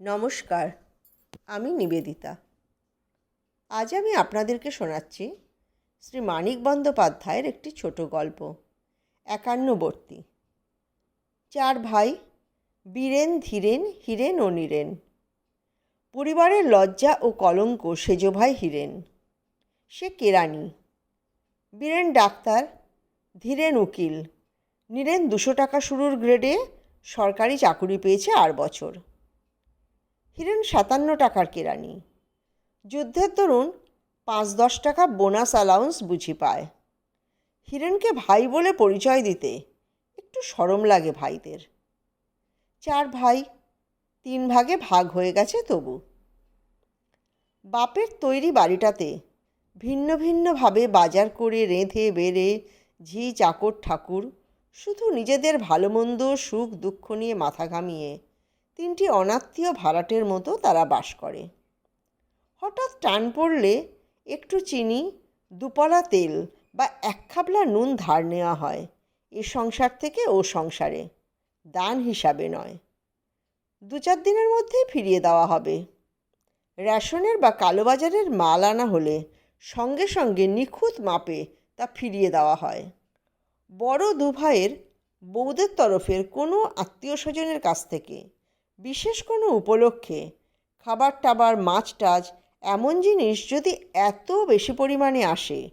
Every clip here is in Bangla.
নমস্কার, আমি নিবেদিতা। আজ আমি আপনাদেরকে শোনাচ্ছি শ্রী মানিক বন্দ্যোপাধ্যায়ের একটি ছোট গল্প, একান্নবর্তী। চার ভাই, বীরেন, ধীরেন, হীরেন ও নীরেন। পরিবারের লজ্জা ও কলঙ্ক সেজ ভাই হীরেন। সে কেরানি বীরেন ডাক্তার, ধীরেন উকিল। নীরেন দুশো টাকা শুরুর গ্রেডে সরকারি চাকুরি পেয়েছে আর বছর। হিরেন সাতান্ন টাকার কেরানি। যুদ্ধের দরুন পাঁচ দশ টাকা বোনাস অ্যালাউন্স বুঝি পায়। হিরেনকে ভাই বলে পরিচয় দিতে একটু সরম লাগে ভাইদের। চার ভাই, তিন ভাগে ভাগ হয়ে গেছে তবু। বাপের তৈরি বাড়িটাতে ভিন্ন ভিন্নভাবে বাজার করে রেঁধে বেড়ে ঝি চাকর ঠাকুর শুধু নিজেদের ভালো মন্দ সুখ দুঃখ নিয়ে মাথা ঘামিয়ে তিনটি অনাত্মীয় ভাড়াটের মতো তারা বাস করে। হঠাৎ টান পড়লে একটু চিনি, দুপলা তেল বা এক খাবলা নুন ধার নেওয়া হয় এ সংসার থেকে ও সংসারে। দান হিসাবে নয়। দু চার দিনের মধ্যেই ফিরিয়ে দেওয়া হবে। রেশনের বা কালোবাজারের মাল আনা হলে সঙ্গে সঙ্গে নিখুঁত মাপে তা ফিরিয়ে দেওয়া হয়। বড় দু ভাইয়ের বৌদের তরফের কোনো আত্মীয় স্বজনের কাছ থেকে বিশেষ কোনো উপলক্ষে খাবার টাবার, মাছ টাছ এমন জিনিস যদি এত বেশি পরিমাণে আসে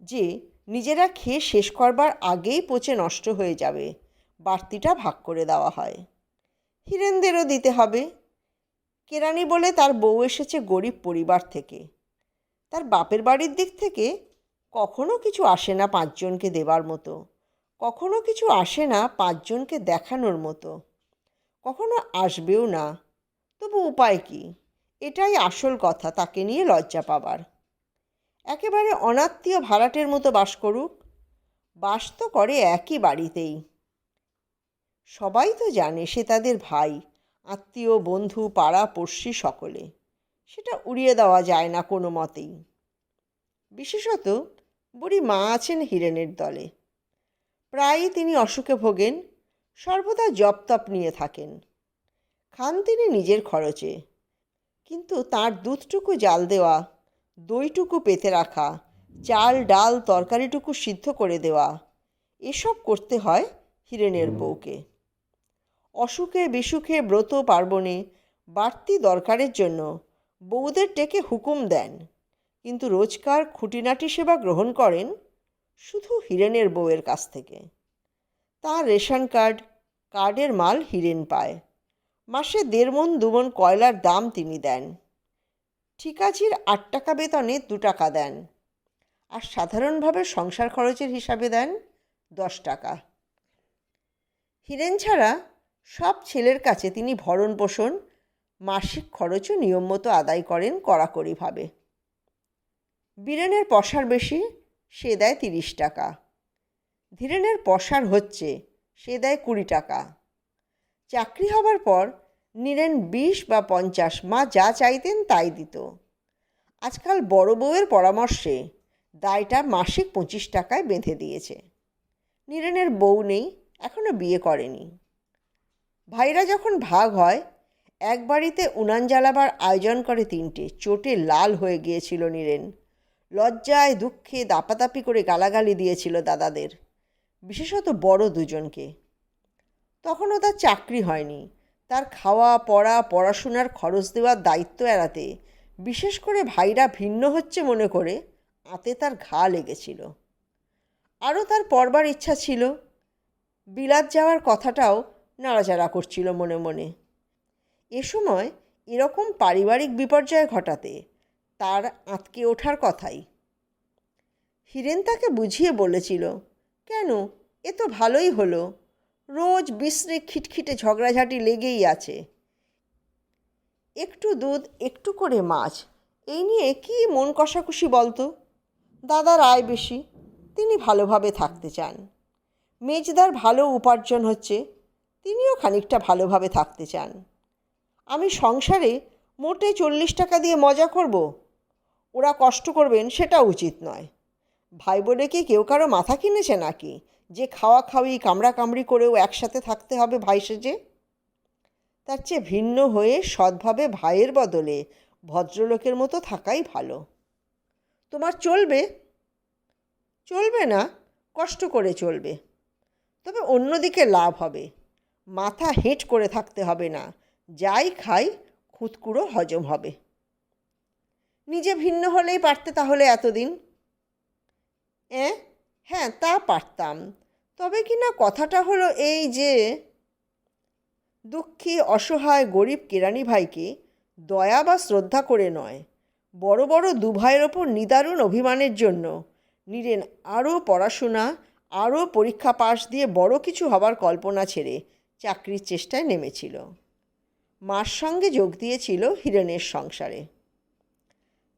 যে নিজেরা খেয়ে শেষ করবার আগেই পচে নষ্ট হয়ে যাবে, বাড়তিটা ভাগ করে দেওয়া হয়। হিরেনদেরও দিতে হবে। কেরানি বলে তার বউ এসেছে গরিব পরিবার থেকে। তার বাপের বাড়ির দিক থেকে কখনো কিছু আসে না পাঁচজনকে দেবার মতো, কখনো কিছু আসে না পাঁচজনকে দেখানোর মতো। কখনো আসবেও না। তবু উপায় কি? এটাই আসল কথা, তাকে নিয়ে লজ্জা পাবার। একেবারে অনাত্মীয় ভাড়াটের মতো বাস করুক। বাস তো করে একই বাড়িতেই। সবাই তো জানে, সে তাদের ভাই, আত্মীয়, বন্ধু, পাড়া, পড়শি সকলে। সেটা উড়িয়ে দেওয়া যায় না কোনো মতেই। বিশেষত বুড়ি মা আছেন হিরেনের দলে। প্রায়ই তিনি অসুখে ভোগেন সর্বদা জপ তপ নিয়ে থাকেন। খান তিনি নিজের খরচে। কিন্তু তার দুধটুকু জাল দেওয়া, দইটুকু পেতে রাখা, চাল, ডাল, তরকারিটুকু সিদ্ধ করে দেওয়া, এসব করতে হয় হিরেনের বউকে। অসুখে বিসুখে ব্রত পার্বণে বাড়তি দরকারের জন্য বউদের ডেকে হুকুম দেন। কিন্তু রোজকার খুঁটিনাটি সেবা গ্রহণ করেন শুধু হিরেনের বউয়ের কাছ থেকে। তার রেশন কার্ড, কার্ডের মাল হিরেন পায়। মাসে দেড় মন দুমন কয়লার দাম তিনি দেন। ঠিকাছির আট টাকা বেতনে দু টাকা দেন। আর সাধারণভাবে সংসার খরচের হিসাবে দেন দশ টাকা। হিরেন ছাড়া সব ছেলের কাছে তিনি ভরণ পোষণ, মাসিক খরচও নিয়ম মতো আদায় করেন কড়াকড়িভাবে। বীরেনের পশার বেশি, সে দেয় তিরিশ টাকা। ধীরেনের পসার হচ্ছে, সে দেয় কুড়ি টাকা। চাকরি হবার পর নীরেন বিশ বা পঞ্চাশ, মা যা চাইতেন তাই দিত। আজকাল বড় বউয়ের পরামর্শে দায়টা মাসিক পঁচিশ টাকায় বেঁধে দিয়েছে। নীরেনের বউ নেই এখনও বিয়ে করেনি। ভাইরা যখন ভাগ হয়, এক বাড়িতে উনান জ্বালাবার আয়োজন করে তিনটে, চোটে লাল হয়ে গিয়েছিল নীরেন লজ্জায়, দুঃখে, দাপাদাপি করে গালাগালি দিয়েছিল দাদাদের। বিশেষত বড় দুজনকে। তখনও তার চাকরি হয়নি। তার খাওয়া, পড়া, পড়াশোনার খরচ দেওয়ার দায়িত্ব এড়াতে, বিশেষ করে ভাইরা ভিন্ন হচ্ছে মনে করে, আতে তার ঘা লেগেছিল। আরও তার পড়বার ইচ্ছা ছিল। বিলাত যাওয়ার কথাটাও নাড়াচাড়া করছিল মনে মনে। এ সময় এরকম পারিবারিক বিপর্যয় ঘটাতে তার আঁতকে ওঠার কথাই। হিরেন তাকে বুঝিয়ে বলেছিল কেন? এ তো ভালোই হলো। রোজ বিশ্রে খিটখিটে ঝগড়াঝাটি লেগেই আছে। একটু দুধ, একটু করে মাছ, এই নিয়ে কি মন কষাকষি বলতো? দাদার আয় বেশি, তিনি ভালোভাবে থাকতে চান। মেজদার ভালো উপার্জন হচ্ছে, তিনিও খানিকটা ভালোভাবে থাকতে চান। আমি সংসারে মোটে চল্লিশ টাকা দিয়ে মজা করব? ওরা কষ্ট করবেন সেটা উচিত নয়। ভাই বোনে কি কেউ কারও মাথা কিনেছে নাকি? যে খাওয়া খাওয়ি, কামড়া কামড়ি করেও একসাথে থাকতে হবে ভাই সেজে? তার চেয়ে ভিন্ন হয়ে সৎভাবে ভাইয়ের বদলে ভদ্রলোকের মতো থাকাই ভালো। তোমার চলবে? চলবে না, কষ্ট করে চলবে। তবে অন্যদিকে লাভ হবে। মাথা হেঁট করে থাকতে হবে না, যাই খাই, খুঁতকুড়ো হজম হবে। নিজে ভিন্ন হলেই পারতে তাহলে এতদিন। এ হ্যাঁ তা পারতাম। তবে কি না কথাটা হলো এই যে, দুঃখী, অসহায়, গরিব কেরানি ভাইকে দয়া বা শ্রদ্ধা করে নয়, বড় বড় দুভাইয়ের ওপর নিদারুণ অভিমানের জন্য নীরেন আরও পড়াশোনা, আরও পরীক্ষা পাশ দিয়ে বড় কিছু হবার কল্পনা ছেড়ে চাকরির চেষ্টায় নেমেছিল। মার সঙ্গে যোগ দিয়েছিল হিরেনের সংসারে।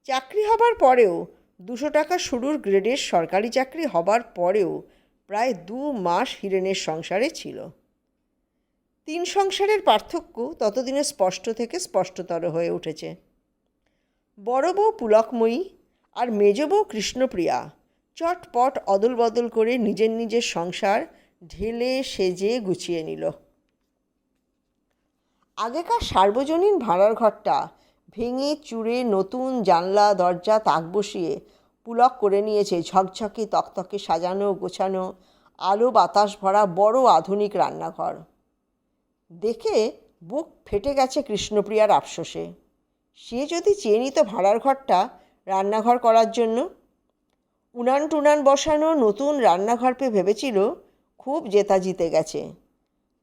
চাকরি হবার পরেও দুশো টাকা শুরুর গ্রেডের সরকারি চাকরি হবার পরেও প্রায় দু মাস হিরেনের সংসারে ছিল। তিন সংসারের পার্থক্য ততদিনে স্পষ্ট থেকে স্পষ্টতর হয়ে উঠেছে। বড় বউ পুলকময়ী আর মেজ বউ কৃষ্ণপ্রিয়া চটপট অদল বদল করে নিজের নিজের সংসার ঢেলে সেজে গুছিয়ে নিল। আগেকার সার্বজনীন ভাড়ার ঘরটা ভেঙে চুড়ে নতুন জানলা, দরজা, তাক বসিয়ে পুলক করে নিয়েছে ঝকঝকে, তকতকে সাজানো, গোছানো, আলো বাতাস ভরা বড় আধুনিক রান্নাঘর। দেখে বুক ফেটে গেছে কৃষ্ণপ্রিয়ার আফসোসে। সে যদি চেয়ে নিত ভাড়ার ঘরটা রান্নাঘর করার জন্য। উনান টুনান বসানো নতুন রান্নাঘর পেয়ে ভেবেছিল খুব জেতা জিতে গেছে।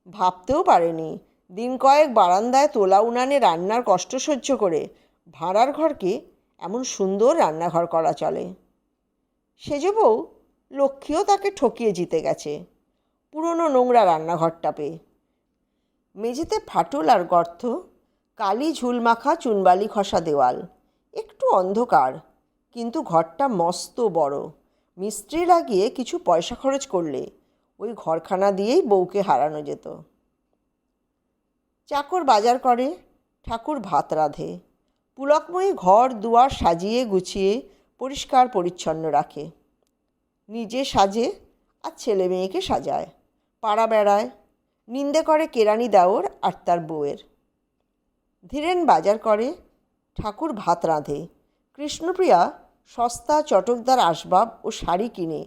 ভাবতেও পারেনি দিন কয়েক বারান্দায় তোলা উনানে রান্নার কষ্ট সহ্য করে ভাড়ার ঘরকে এমন সুন্দর রান্নাঘর করা চলে। সেজ বউ লক্ষ্মীও তাকে ঠকিয়ে জিতে গেছে, পুরনো নোংরা রান্নাঘরটা পেয়ে। মেঝেতে ফাটল আর গর্ত, কালি ঝুলমাখা চুনবালি খসা দেওয়াল, একটু অন্ধকার, কিন্তু ঘরটা মস্ত বড়। মিস্ত্রি লাগিয়ে কিছু পয়সা খরচ করলে ওই ঘরখানা দিয়েই বউকে হারানো যেত। চাকর বাজার করে, ঠাকুর ভাত রাঁধে। পুলকময়ী ঘর দুয়ার সাজিয়ে গুছিয়ে পরিষ্কার পরিচ্ছন্ন রাখে। নিজে সাজে আর ছেলে মেয়েকে সাজায়। পাড়া বেড়ায়, নিন্দে করে কেরানি দেওর আর তার বউয়ের। ধীরেন বাজার করে, ঠাকুর ভাত রাঁধে। কৃষ্ণপ্রিয়া সস্তা চটকদার আসবাব ও শাড়ি কিনে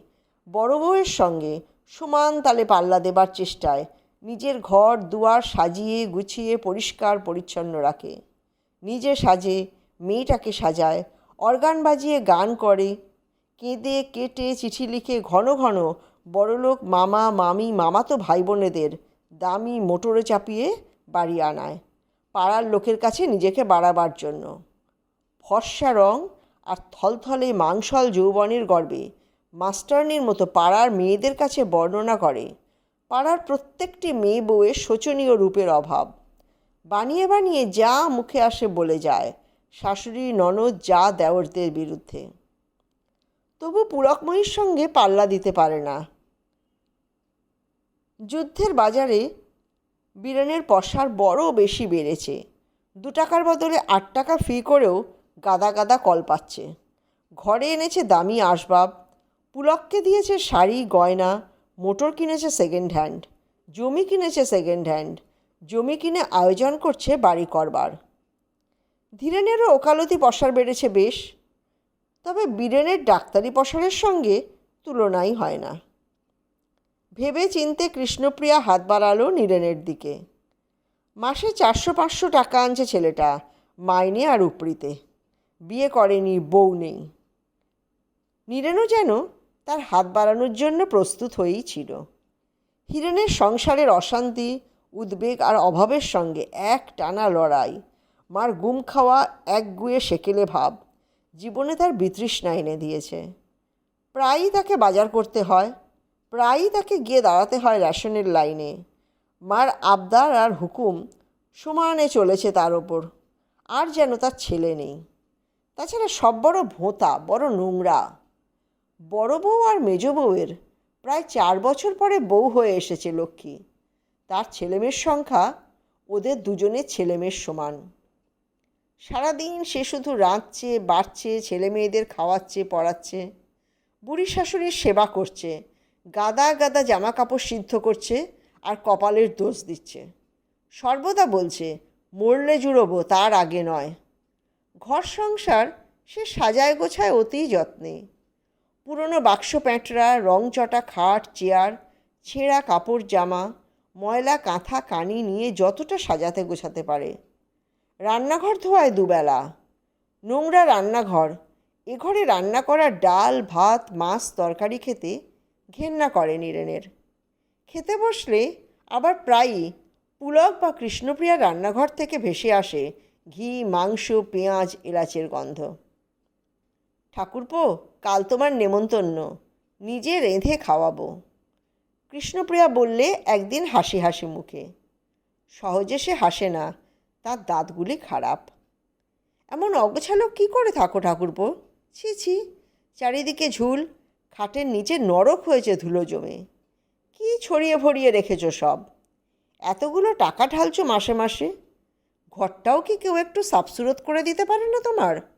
বড় বউয়ের সঙ্গে সমান তালে পাল্লা দেবার চেষ্টায় নিজের ঘর, দুয়ার সাজিয়ে, গুছিয়ে, পরিষ্কার, পরিচ্ছন্ন রাখে। নিজে সাজে, মেয়েটাকে সাজায়, অর্গান বাজিয়ে গান করে, কেঁদে, কেটে, চিঠি লিখে ঘন ঘন বড়লোক মামা, মামি, মামাতো ভাই বোনেদের দামি মোটরে চাপিয়ে বাড়ি আনায়। পাড়ার লোকের কাছে নিজেকে বাড়াবার জন্য। ফর্সা রং আর থলথলে মাংসল যৌবনের গর্বে মাস্টারনির মতো পাড়ার মেয়েদের কাছে বর্ণনা করে। পাড়ার প্রত্যেকটি মেয়ে বউয়ের শোচনীয় রূপের অভাব। বানিয়ে বানিয়ে যা মুখে আসে বলে যায়, শাশুড়ি, ননদ যা দেওরদের বিরুদ্ধে। তবু পুলকময়ীর সঙ্গে পাল্লা দিতে পারে না। যুদ্ধের বাজারে বিরানের পশার বড় বেশি বেড়েছে। দু টাকার বদলে আট টাকা ফি করেও গাদা গাদা কল পাচ্ছে। ঘরে এনেছে দামি আসবাব, পুলককে দিয়েছে শাড়ি, গয়না মোটর কিনেছে সেকেন্ড হ্যান্ড জমি কিনেছে সেকেন্ড হ্যান্ড জমি কিনে আয়োজন করছে বাড়ি করবার। ধীরেনেরও ওকালতি পসার বেড়েছে বেশ, তবে বীরেনের ডাক্তারি পসারের সঙ্গে তুলনাই হয় না। ভেবে চিনতে কৃষ্ণপ্রিয়া হাত বাড়ালো নীরেনের দিকে। মাসে চারশো পাঁচশো টাকা আনছে ছেলেটা, মাইনে আর উপরিতে। বিয়ে করেনি, বউ নেই। নীরেনও যেন তার হাত বাড়ানোর জন্য প্রস্তুত হয়েই ছিল। হিরেনের সংসারের অশান্তি, উদ্বেগ আর অভাবের সঙ্গে এক টানা লড়াই, মার গুম খাওয়া, এক গুয়ে সেকেলে ভাব, জীবনে তার বিতৃষ্ণা এনে দিয়েছে। প্রায়ই তাকে বাজার করতে হয়, প্রায়ই তাকে গিয়ে দাঁড়াতে হয় রেশনের লাইনে। মার আবদার আর হুকুম সমানে চলেছে তার ওপর, আর যেন তার ছেলে নেই। তাছাড়া সব বড় ভোঁতা, বড় নোংরা বড় বউ আর মেজ বউয়ের। প্রায় চার বছর পরে বউ হয়ে এসেছে লক্ষ্মী। তার ছেলেমেয়ের সংখ্যা ওদের দুজনের ছেলেমেয়ের সমান। সারাদিন সে শুধু রাঁধছে, বাড়ছে ছেলে মেয়েদের খাওয়াচ্ছে, পড়াচ্ছে। বুড়ি শাশুড়ির সেবা করছে, গাদা গাদা জামা কাপড় সিদ্ধ করছে আর কপালের দোষ দিচ্ছে। সর্বদা বলছে, মরলে জুড়োবো, তার আগে নয়। ঘর সংসার সে সাজায় গোছায় অতি যত্নে। পুরনো বাক্স প্যাঁটরা, রংচটা খাট, চেয়ার, ছেঁড়া কাপড় জামা, ময়লা, কাঁথা, কানি নিয়ে যতটা সাজাতে গোছাতে পারে। রান্নাঘর ধোয়ায় দুবেলা। নোংরা রান্নাঘর। এ ঘরে রান্না করা ডাল, ভাত, মাছ, তরকারি খেতে ঘেন্না করে নীরেনের। খেতে বসলে আবার প্রায়ই পুলক বা কৃষ্ণপ্রিয়া রান্নাঘর থেকে ভেসে আসে ঘি, মাংস, পেঁয়াজ, এলাচের গন্ধ। ঠাকুরপো, কাল তোমার নেমন্তন্ন। নিজে রেঁধে খাওয়াবো। কৃষ্ণপ্রিয়া বললে একদিন হাসি হাসি মুখে। সহজে সে হাসে না, তার দাঁতগুলি খারাপ। এমন অগোছালো কী করে থাকো ঠাকুরপো? ছি ছি, চারিদিকে ঝুল, খাটের নিচে নরক হয়েছে ধুলো জমে। কি ছড়িয়ে ভরিয়ে রেখেছো সব? এতগুলো টাকা ঢালছো মাসে মাসে? ঘরটাও কি কেউ একটু সাফসুরত করে দিতে পারে না তোমার?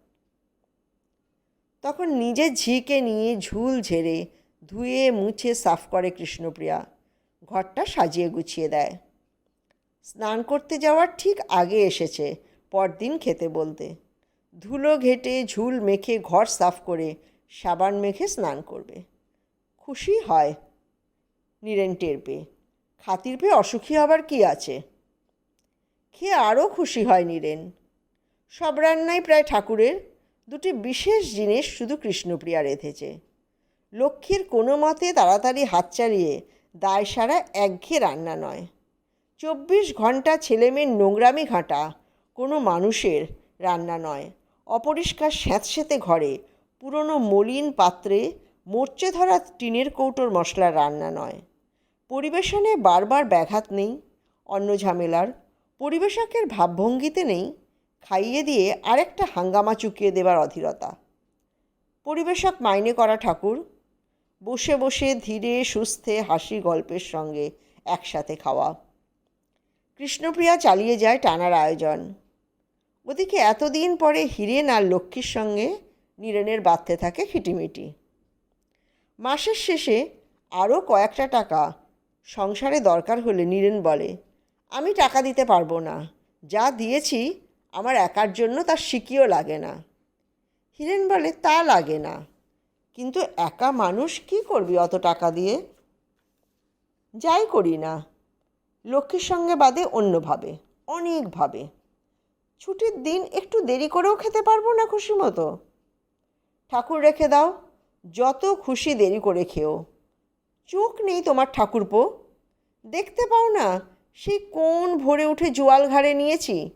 তখন নিজের ঝিকে নিয়ে ঝুল ঝেড়ে ধুয়ে মুছে সাফ করে কৃষ্ণপ্রিয়া। ঘরটা সাজিয়ে গুছিয়ে দেয়। স্নান করতে যাওয়ার ঠিক আগে এসেছে পরদিন খেতে বলতে। ধুলো ঘেটে ঝুল মেখে ঘর সাফ করে সাবান মেখে স্নান করবে। খুশি হয় নীরেন টের পেয়ে। খাতির পেয়ে অসুখী হবার কি আছে? খেয়ে আরও খুশি হয় নীরেন। সব রান্নাই প্রায় ঠাকুরের। দুটি বিশেষ জিনিস শুধু কৃষ্ণপ্রিয়া রেঁধেছে। লক্ষ্মীর কোনো মতে তাড়াতাড়ি হাত চালিয়ে দায় সারা একঘেয়ে রান্না নয়। চব্বিশ ঘণ্টা ছেলেমেয়ের নোংরামি ঘাঁটা কোনো মানুষের রান্না নয়। অপরিষ্কার স্যাঁতস্যাঁতে ঘরে পুরনো মলিন পাত্রে মরচে ধরা টিনের কৌটোর মশলা রান্না নয়। পরিবেশনে বারবার ব্যাঘাত নেই, অন্য ঝামেলার পরিবেশকের ভাবভঙ্গিতে নেই খাইয়ে দিয়ে আরেকটা হাঙ্গামা চুকিয়ে দেবার অধীরতা। পরিবেশক মাইনে করা ঠাকুর, বসে বসে ধীরে সুস্থে হাসি গল্পের সঙ্গে একসাথে খাওয়া। কৃষ্ণপ্রিয়া চালিয়ে যায় টানার আয়োজন। ওদিকে এতদিন পরে হিরেন আর লক্ষ্মীর সঙ্গে নীরেনের বাঁধতে থাকে খিটিমিটি। মাসের শেষে আরও কয়েকটা টাকা সংসারে দরকার হলে নীরেন বলে, আমি টাকা দিতে পারব না। যা দিয়েছি আমার একার জন্য তার সিকিও লাগে না। হিরেন বলে, তা লাগে না। কিন্তু একা মানুষ কি করবি অত টাকা দিয়ে? যাই করি না। লক্ষ্মীর সঙ্গে বাদে অন্যভাবে অনেকভাবে ছুটির দিন একটু দেরি করেও খেতে পারব না খুশি মতো ঠাকুর রেখে দাও, যত খুশি দেরি করে খেও। চোখ নেই তোমার ঠাকুরপো? দেখতে পাও না, সেই কোন ভোরে উঠে জোয়াল ঘাড়ে নিয়েছি?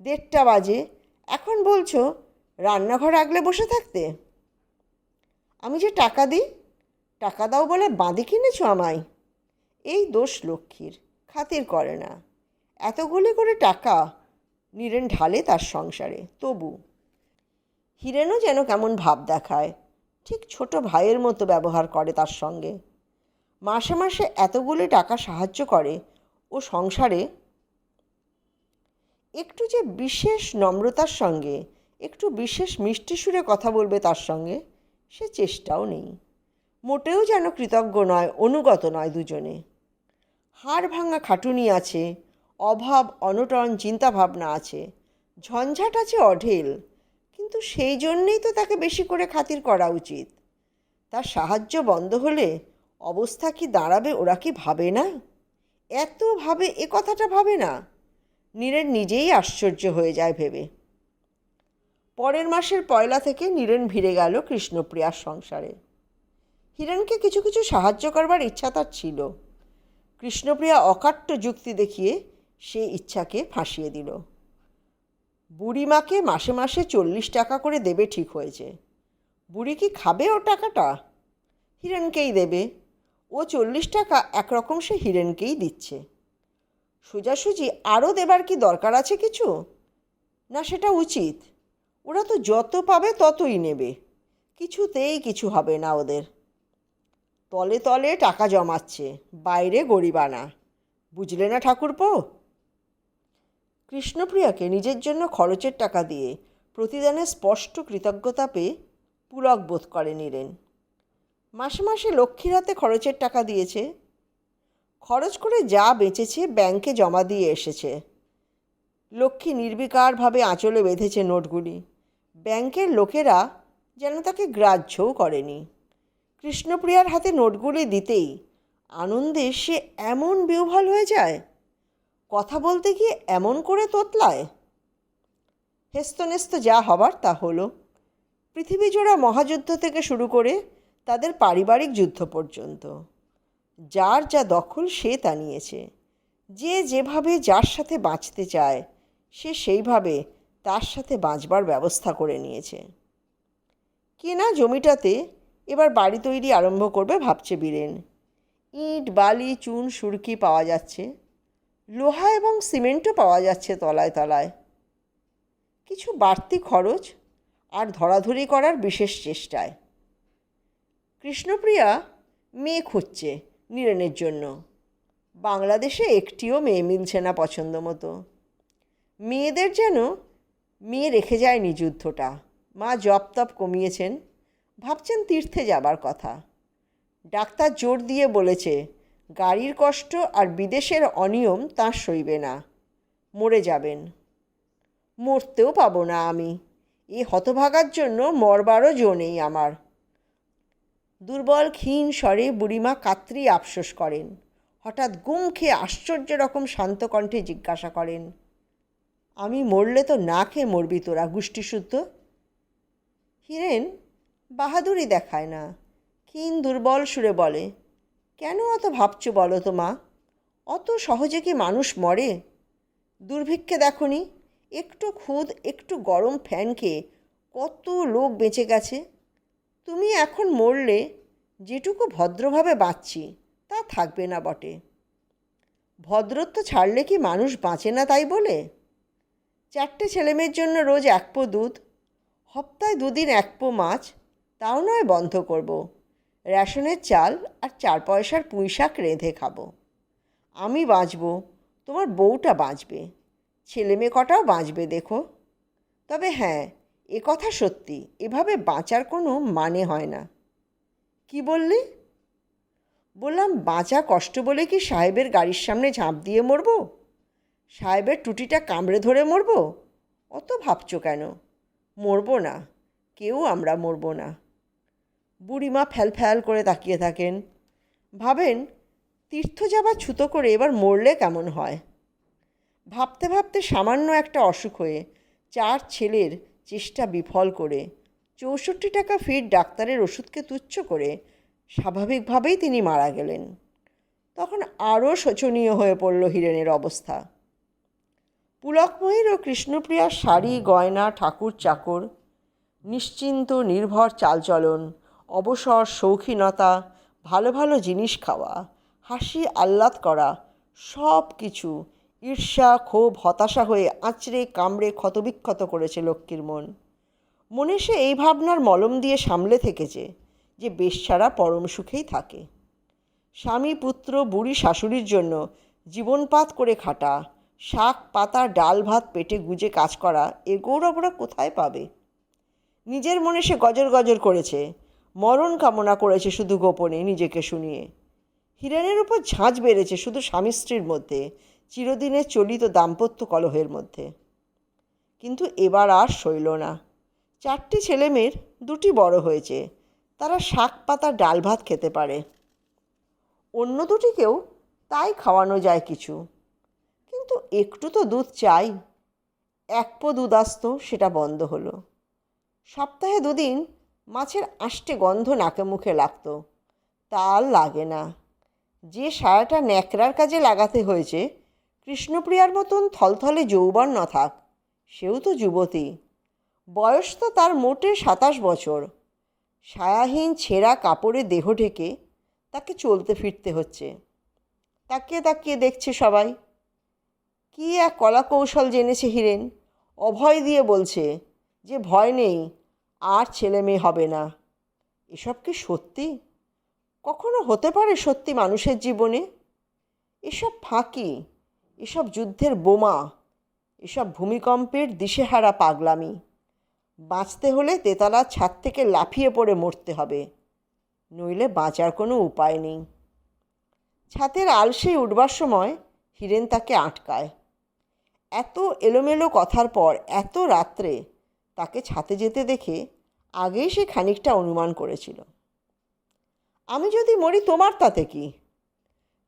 দেড়টা বাজে। এখন বলছো, রান্নাঘর আগলে বসে থাকতে? আমি যে টাকা দিই, টাকা দাও বলে বাঁধি কিনেছো আমায়? এই দোষ লক্ষ্মীর, খাতির করে না। এতগুলি করে টাকা নীরেন ঢালে তার সংসারে, তবু। হিরেনও যেন কেমন ভাব দেখায়, ঠিক ছোট ভাইয়ের মতো ব্যবহার করে তার সঙ্গে। মাসে মাসে এতগুলি টাকা সাহায্য করে ও সংসারে একটু যে বিশেষ নম্রতার সঙ্গে, একটু বিশেষ মিষ্টি সুরে কথা বলবে তার সঙ্গে, সে চেষ্টাও নেই। মোটেও যেন কৃতজ্ঞ নয়, অনুগত নয় দুজনে। হাড় ভাঙা খাটুনি আছে, অভাব, অনটন, চিন্তাভাবনা আছে। ঝঞ্ঝাট আছে অঢেল, কিন্তু সেই জন্যেই তো তাকে বেশি করে খাতির করা উচিত। তার সাহায্য বন্ধ হলে অবস্থা কি দাঁড়াবে ওরা কি ভাবে না? এত ভাবে এ কথাটা ভাবে না। নীরেন নিজেই আশ্চর্য হয়ে যায় ভেবে। পরের মাসের পয়লা থেকে নীরেন ভিড়ে গেল কৃষ্ণপ্রিয়ার সংসারে। হিরেনকে কিছু কিছু সাহায্য করবার ইচ্ছা তার ছিল। কৃষ্ণপ্রিয়া অকাট্য যুক্তি দেখিয়ে সে ইচ্ছাকে ফাঁসিয়ে দিল। বুড়িমাকে মাসে মাসে চল্লিশ টাকা করে দেবে ঠিক হয়েছে। বুড়ি কি খাবে ও টাকাটা? হিরেনকেই দেবে। ও চল্লিশ টাকা একরকম সে হিরেনকেই দিচ্ছে। সোজাসুজি আরও দেবার কি দরকার আছে কিছু? না, সেটা উচিত। ওরা তো যত পাবে ততই নেবে। কিছুতেই কিছু হবে না ওদের। তলে তলে টাকা জমাচ্ছে, বাইরে গরিবানা। বুঝলে না ঠাকুরপো? কৃষ্ণপ্রিয়াকে নিজের জন্য খরচের টাকা দিয়ে প্রতিদানে স্পষ্ট কৃতজ্ঞতা পেয়ে পুলক বোধ করে নিলেন। মাসে মাসে লক্ষ্মীর হাতে খরচের টাকা দিয়েছে খরচ করে যা বেঁচেছে ব্যাংকে জমা দিয়ে এসেছে। লক্ষ্মী নির্বিকারভাবে আঁচলে বেঁধেছে নোটগুলি। ব্যাংকের লোকেরা যেন তাকে গ্রাহ্যও করেনি। কৃষ্ণপ্রিয়ার হাতে নোটগুলি দিতেই আনন্দে সে এমন বিহ্বল হয়ে যায়। কথা বলতে গিয়ে এমন করে তোতলায়। হেস্তনেস্ত যা হবার তা হলো। পৃথিবী জোড়া মহাযুদ্ধ থেকে শুরু করে তাদের পারিবারিক যুদ্ধ পর্যন্ত। যার যা দখল সে তা নিয়েছে। যে যেভাবে যার সাথে বাঁচতে চায়, সে সেইভাবে তার সাথে বাঁচবার ব্যবস্থা করে নিয়েছে। কেনা জমিটাতে এবার বাড়ি তৈরি আরম্ভ করবে ভাবছে বীরেন। ইট, বালি, চুন, সুরকি পাওয়া যাচ্ছে। লোহা এবং সিমেন্টও পাওয়া যাচ্ছে তলায় তলায়। কিছু বাড়তি খরচ আর ধরাধরি করার বিশেষ চেষ্টায়। কৃষ্ণপ্রিয়া মেয়ে খুঁজছে নীরেনের জন্য। বাংলাদেশে একটিও মেয়ে মিলছে না পছন্দ মতো। মেয়েদের যেন মেয়ে রেখে যায়নি যুদ্ধটা। মা জপ তপ কমিয়েছেন। ভাবছেন তীর্থে যাবার কথা। ডাক্তার জোর দিয়ে বলেছে, গাড়ির কষ্ট আর বিদেশের অনিয়ম তাঁর সইবে না। মরে যাবেন। মরতেও পাবো না আমি। এ হতভাগার জন্য মরবারও জো নেই আমার। দুর্বল, ক্ষীণ স্বরে বুড়িমা কাত্রি আফসোস করেন। হঠাৎ গুম খেয়ে আশ্চর্য রকম শান্ত কণ্ঠে জিজ্ঞাসা করেন, আমি মরলে তো না খেয়ে মরবি তোরা গুষ্টিশুদ্ধ হিরেন বাহাদুরি দেখায় না। ক্ষীণ, দুর্বল সুরে বলে, কেন অত ভাবছ বলো তো মা? অত সহজে কি মানুষ মরে? দুর্ভিক্ষে দেখনি, একটু খুদ, একটু গরম ফ্যান খেয়ে কত লোক বেঁচে গেছে। তুমি এখন মরলে যেটুকু ভদ্রভাবে বাঁচছি, তা থাকবে না বটে। ভদ্রত্ব ছাড়লে কি মানুষ বাঁচে না তাই বলে? চারটে ছেলেমেয়ের জন্য রোজ এক পো দুধ হপ্তায় দুদিন এক পো মাছ, তাও নয় বন্ধ করব। রেশনের চাল আর চার পয়সার পুঁই শাক রেঁধে খাব। আমি বাঁচব, তোমার বউটা বাঁচবে ছেলে মেয়ে কটাও বাঁচবে দেখো। তবে হ্যাঁ এ কথা সত্যি, এভাবে বাঁচার কোনো মানে হয় না। কি বললি? বললাম, বাঁচা কষ্ট বলে কি সাহেবের গাড়ির সামনে ঝাঁপ দিয়ে মরব? সাহেবের টুটিটা কামড়ে ধরে মরব? অত ভাবছ কেন? মরব না, কেউ আমরা মরব না। বুড়িমা ফ্যাল ফ্যাল করে তাকিয়ে থাকেন। ভাবেন, তীর্থ যাবার ছুতো করে এবার মরলে কেমন হয়? ভাবতে ভাবতে সামান্য একটা অসুখ হয়ে চার ছেলের চেষ্টা বিফল করে। চৌষট্টি টাকা ফিট ডাক্তারের ওষুধকে তুচ্ছ করে স্বাভাবিকভাবেই তিনি মারা গেলেন। তখন আরও শোচনীয় হয়ে পড়ল হিরেনের অবস্থা। পুলকময়ীর ও কৃষ্ণপ্রিয়ার শাড়ি, গয়না, ঠাকুর চাকর, নিশ্চিন্ত, নির্ভর চালচলন, অবসর, শৌখিনতা, ভালো ভালো জিনিস খাওয়া, হাসি আহ্লাদ করা, সব কিছু ঈর্ষা, ক্ষোভ, হতাশা হয়ে আঁচড়ে, কামড়ে ক্ষতবিক্ষত করেছে লক্ষ্মীর মন। মনে সে এই ভাবনার মলম দিয়ে সামলে থেকেছে যে বেশ বেশ্যারা পরম সুখেই থাকে। স্বামী, পুত্র, বুড়ি, শাশুড়ির জন্য জীবনপাত করে খাটা, শাক, পাতা, ডাল, ভাত, পেটে গুজে কাজ করা এ গৌরব ওরা কোথায় পাবে? নিজের মনে সে গজর গজর করেছে, মরণ কামনা করেছে শুধু গোপনে নিজেকে শুনিয়ে। হিরেনের উপর ঝাঁঝ বেড়েছে শুধু স্বামী স্ত্রীর মধ্যে চিরদিনের চলিত দাম্পত্য কলহের মধ্যে। কিন্তু এবার আর সইল না। চারটি ছেলেমেয়ের দুটি বড় হয়েছে। তারা শাক পাতা, ডাল ভাত খেতে পারে। অন্য দুটিকেও তাই খাওয়ানো যায় কিছু। কিন্তু একটু তো দুধ চাই। এক পো দুধ আসতো সেটা বন্ধ হলো। সপ্তাহে দুদিন মাছের আষ্টে গন্ধ নাকে মুখে লাগতো। তা আর লাগে না। যে সারাটা ন্যাকড়ার কাজে লাগাতে হয়েছে কৃষ্ণপ্রিয়ার মতন থলথলে যৌবন না থাক, সেও তো যুবতী। বয়স তো তার মোটে সাতাশ বছর। ছায়াহীন ছেঁড়া কাপড়ে দেহ ঢেকে তাকে চলতে ফিরতে হচ্ছে। তাকিয়ে তাকিয়ে দেখছে সবাই। কি এক কলা কৌশল জেনেছে হিরেন। অভয় দিয়ে বলছে যে ভয় নেই, আর ছেলে মেয়ে হবে না। এসব কি সত্যি? কখনো হতে পারে সত্যি মানুষের জীবনে? এসব ফাঁকি। এসব যুদ্ধের বোমা, এসব ভূমিকম্পের দিশেহারা পাগলামি। বাঁচতে হলে তেতলার ছাদ থেকে লাফিয়ে পড়ে মরতে হবে, নইলে বাঁচার কোনো উপায় নেই। ছাতের আলসে উঠবার সময় হিরেন তাকে আটকায়। এত এলোমেলো কথার পর, এত রাত্রে তাকে ছাতে যেতে দেখে আগেই সে খানিকটা অনুমান করেছিল। আমি যদি মরি তোমার তাতে কি?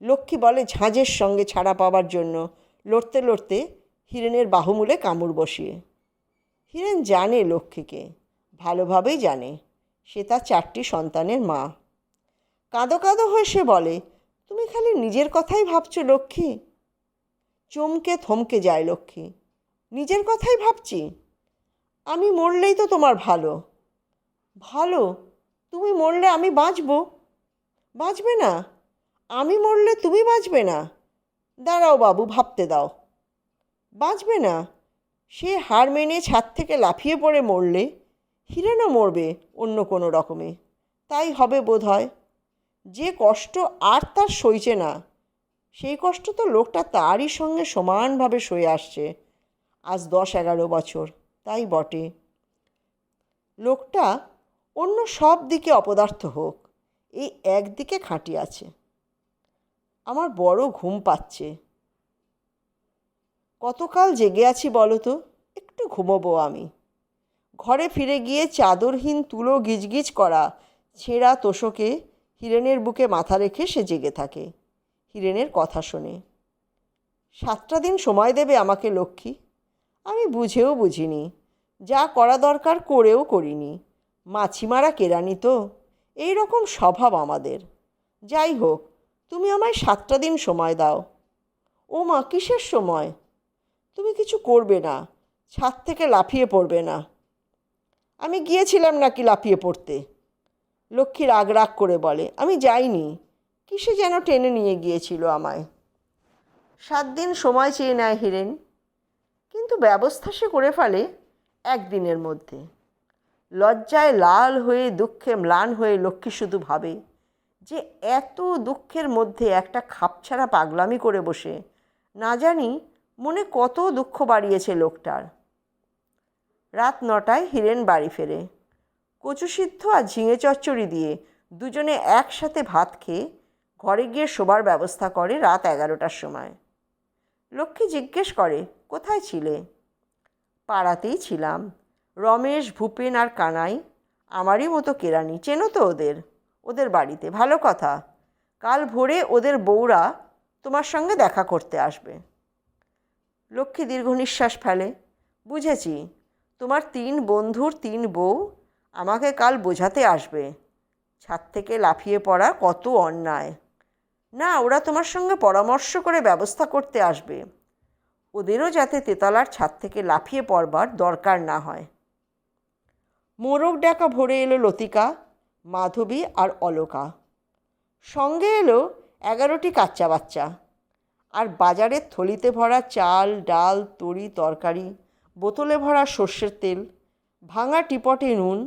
লক্ষ্মী বলে ঝাঁঝের সঙ্গে ছাড়া পাওয়ার জন্য লড়তে লড়তে হিরেনের বাহুমূলে কামড় বসিয়ে। হিরেন জানে লক্ষ্মীকে, ভালোভাবেই জানে, সে তার চারটি সন্তানের মা। কাঁদো কাঁদো হয়ে সে বলে, তুমি খালি নিজের কথাই ভাবছ লক্ষ্মী? চমকে থমকে যায় লক্ষ্মী, নিজের কথাই ভাবছি? আমি মরলেই তো তোমার ভালো। ভালো? তুমি মরলে আমি বাঁচব? বাঁচবে না? আমি মরলে তুমি বাঁচবে না। দাঁড়াও বাবু, ভাবতে দাও। বাঁচবে না। সে হার মেনে ছাদ থেকে লাফিয়ে পড়ে মরলে হিরেনও মরবে অন্য কোনো রকমে। তাই হবে বোধ হয় যে কষ্ট আর তার সইছে না, সেই কষ্ট তো লোকটা তারই সঙ্গে সমানভাবে সয়ে আসছে। আজ দশ এগারো বছর, তাই বটে। লোকটা অন্য সব দিকে অপদার্থ হোক, এই একদিকে খাঁটি আছে। আমার বড় ঘুম পাচ্ছে। কতকাল জেগে আছি বলো তো একটু ঘুমোবো আমি। ঘরে ফিরে গিয়ে চাদরহীন তুলো গিজগিজ করা ছেঁড়া তোষকে হিরেনের বুকে মাথা রেখে সে জেগে থাকে। হিরেনের কথা শোনে। সাতটা দিন সময় দেবে আমাকে লক্ষ্মী। আমি বুঝেও বুঝিনি। যা করা দরকার করেও করিনি। মাছিমারা কেরানি তো। এই রকম স্বভাব আমাদের। যাই হোক তুমি আমায় সাতটা দিন সময় দাও। ও মা কিসের সময়? তুমি কিছু করবে না, ছাদ থেকে লাফিয়ে পড়বে না। আমি গিয়েছিলাম নাকি লাফিয়ে পড়তে? লক্ষ্মী রাগ রাগ করে বলে, আমি যাইনি। কিসে যেন টেনে নিয়ে গিয়েছিল আমায়। সাত দিন সময় চেয়ে নেয় হিরেন, কিন্তু ব্যবস্থা সে করে ফেলে একদিনের মধ্যে। লজ্জায় লাল হয়ে, দুঃখে ম্লান হয়ে লক্ষ্মী শুধু ভাবে যে এত দুঃখের মধ্যে একটা খাপছাড়া পাগলামি করে বসে। না জানি মনে কত দুঃখ বাড়িয়েছে লোকটার। রাত নটায় হিরেন বাড়ি ফেরে। কচু সিদ্ধ আর ঝিঙে চচ্চড়ি দিয়ে দুজনে একসাথে ভাত খেয়ে ঘরে গিয়ে শোবার ব্যবস্থা করে রাত এগারোটার সময়। লক্ষ্মী জিজ্ঞেস করে, কোথায় ছিলে? পাড়াতেই ছিলাম। রমেশ, ভূপেন আর কানাই, আমারই মতো কেরানি। চেনো তো ওদের? ওদের বাড়িতে। ভালো কথা। কাল ভোরে ওদের বউরা তোমার সঙ্গে দেখা করতে আসবে। লক্ষ্মী দীর্ঘ নিঃশ্বাস ফেলে। বুঝেছি, তোমার তিন বন্ধুর তিন বউ আমাকে কাল বোঝাতে আসবে। ছাদ থেকে লাফিয়ে পড়া কত অন্যায়। না, ওরা তোমার সঙ্গে পরামর্শ করে ব্যবস্থা করতে আসবে। ওদেরও যাতে তেতলার ছাদ থেকে লাফিয়ে পড়বার দরকার না হয়। মোরগ ডাকা ভরে এলো লতিকা। মাধবী আর অলকা। সঙ্গে এলো এগারোটি কাচ্চা বাচ্চা। আর বাজারের থলিতে ভরা চাল, ডাল, তরি, তরকারি, বোতলে ভরা সর্ষের তেল, ভাঙা টিপটে নুন,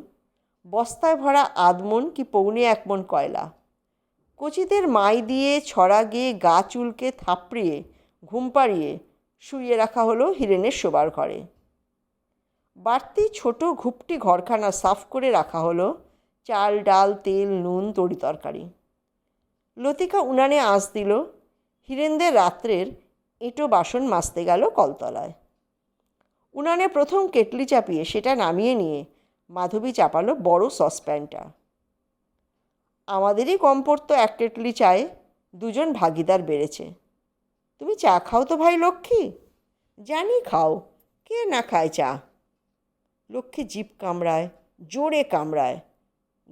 বস্তায় ভরা আধমন কি পৌনে একমন কয়লা। কচিদের মাই দিয়ে ছড়া গিয়ে গা চুলকে থাপড়িয়ে, ঘুম পাড়িয়ে শুইয়ে রাখা হলো হিরেনের শোবার ঘরে। বাড়তি ছোট ঘুপটি ঘরখানা সাফ করে রাখা হলো চাল, ডাল, তেল, নুন, তরি তরকারি। লতিকা উনানে আঁচ দিল। হিরেনদের রাত্রের এঁটো বাসন মাজতে গেল কলতলায়। উনানে প্রথম কেটলি চাপিয়ে সেটা নামিয়ে নিয়ে মাধবী চাপালো বড় সসপ্যানটা। আমাদেরই কম পড়তো এক কেটলি চায়ে দুজন ভাগিদার বেড়েছে। তুমি চা খাও তো ভাই লক্ষ্মী? জানি খাও, কে না খায় চা? লক্ষ্মী জিপ কামড়ায়, জোরে কামড়ায়।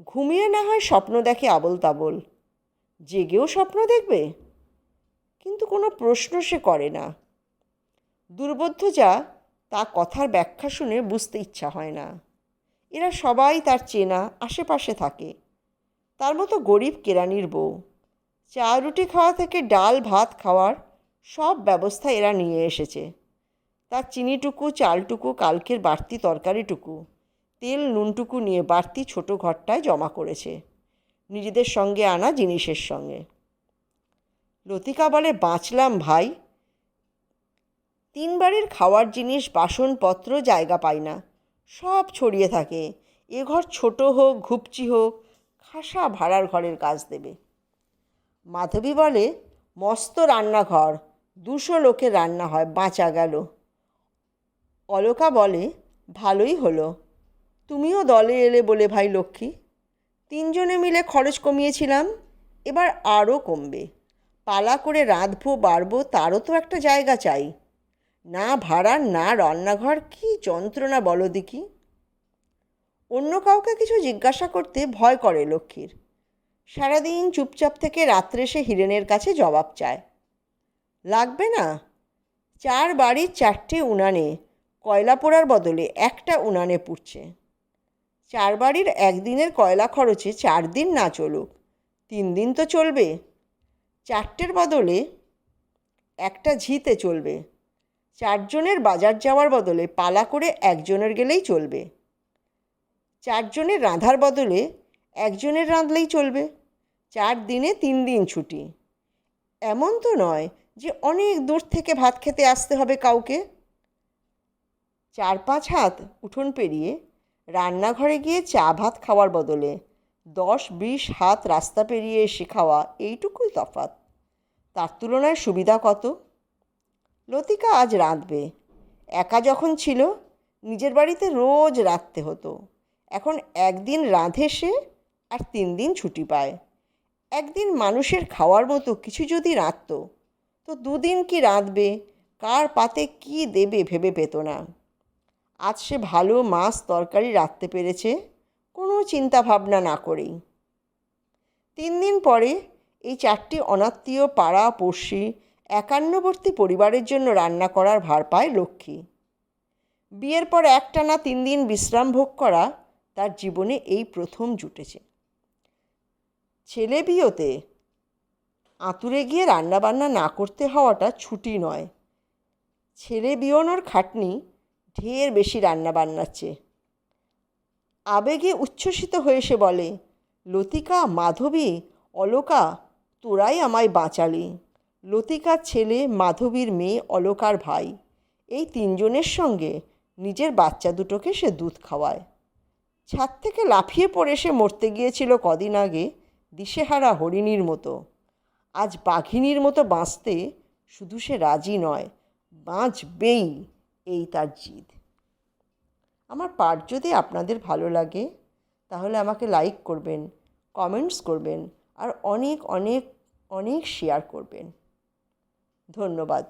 ঘুমিয়ে না হয় স্বপ্ন দেখে আবল তাবল জেগেও স্বপ্ন দেখবে, কিন্তু কোনো প্রশ্ন সে করে না। দুর্বোধ্য যা, তা কথার ব্যাখ্যা শুনে বুঝতে ইচ্ছা হয় না। এরা সবাই তার চেনা আশেপাশে থাকে। তার মতো গরিব কেরানির বউ। চা, রুটি খাওয়া থেকে ডাল, ভাত খাওয়ার সব ব্যবস্থা এরা নিয়ে এসেছে। তার চিনিটুকু, চালটুকু, কালকের বাড়তি তরকারিটুকু। তেল নুনটুকু নিয়ে বাড়তি ছোট ঘরটায় জমা করেছে। নিজেদের সঙ্গে আনা জিনিসের সঙ্গে। লতিকা বলে, বাঁচলাম ভাই। তিন বাড়ির খাওয়ার জিনিস, বাসনপত্র, জায়গা পায় না। সব ছড়িয়ে থাকে। এ ঘর ছোট হোক, ঘুপচি হোক, খাসা ভাড়ার ঘরের কাজ দেবে। মাধবী বলে, মস্ত রান্নাঘর। দুশো লোকের রান্না হয়, বাঁচা গেল। অলকা বলে, ভালোই হলো। তুমিও দলে এলে বলে ভাই লক্ষ্মী। তিনজনে মিলে খরচ কমিয়েছিলাম, এবার আরও কমবে। পালা করে রাঁধবো, বাড়বো, তারও তো একটা জায়গা চাই। না ভাড়ার না রান্নাঘর, কি যন্ত্রণা বলো দেখি। অন্য কাউকে কিছু জিজ্ঞাসা করতে ভয় করে লক্ষ্মীর। সারাদিন চুপচাপ থেকে রাত্রে সে হিরেনের কাছে জবাব চায়। লাগবে না। চার বাড়ির চারটে উনানে কয়লা পোড়ার বদলে একটা উনানে পুড়ছে। চার বাড়ির একদিনের কয়লা খরচে চার দিন না চলুক, তিন দিন তো চলবে। চারটের বদলে একটা ঝিতে চলবে। চারজনের বাজার যাওয়ার বদলে পালা করে একজনের গেলেই চলবে। চারজনের রাঁধার বদলে একজনের রাঁধলেই চলবে। চার দিনে তিন দিন ছুটি। এমন তো নয় যে অনেক দূর থেকে ভাত খেতে আসতে হবে কাউকে। চার পাঁচ হাত উঠোন পেরিয়ে রান্নাঘরে গিয়ে চা ভাত খাওয়ার বদলে দশ বিশ হাত রাস্তা পেরিয়ে এসে খাওয়া এইটুকুই তফাৎ। তার তুলনায় সুবিধা কত? লতিকা আজ রাঁধবে। একা যখন ছিল, নিজের বাড়িতে রোজ রাঁধতে হতো। এখন একদিন রাঁধে সে আর তিন দিন ছুটি পায়। একদিন মানুষের খাওয়ার মতো কিছু যদি রাঁধত, তো দুদিন কি রাঁধবে, কার পাতে কি দেবে ভেবে পেত না। আজ সে ভালো মাছ তরকারি রাঁধতে পেরেছে, কোনো চিন্তা ভাবনা না করেই। তিন দিন পরে এই চারটি অনাত্মীয় পাড়া পড়শি একান্নবর্তী পরিবারের জন্য রান্না করার ভার পায় লক্ষ্মী। বিয়ের পর একটানা তিন দিন বিশ্রাম ভোগ করা তার জীবনে এই প্রথম জুটেছে। ছেলে বিয়েতে আতুরে গিয়ে রান্নাবান্না না করতে হওয়াটা ছুটি নয়। ছেলে বিয়নোর খাটনি ঢের বেশি রান্নাবান্নার চেয়ে আবেগে উচ্ছ্বসিত হয়ে সে বলে, লতিকা, মাধবী, অলোকা, তোরাই আমায় বাঁচালি। লতিকার ছেলে, মাধবীর মেয়ে, অলকার ভাই, এই তিনজনের সঙ্গে নিজের বাচ্চা দুটোকে সে দুধ খাওয়ায়। ছাদ থেকে লাফিয়ে পড়ে সে মরতে গিয়েছিল কদিন আগে দিশেহারা হরিণীর মতো। আজ বাঘিনীর মতো বাঁচতে শুধু সে রাজি নয়, বাঁচবেই। এই তার জিদ। আমার পাঠ যদি আপনাদের ভালো লাগে, তাহলে আমাকে লাইক করবেন কমেন্টস করবেন, আর অনেক অনেক অনেক শেয়ার করবেন। ধন্যবাদ।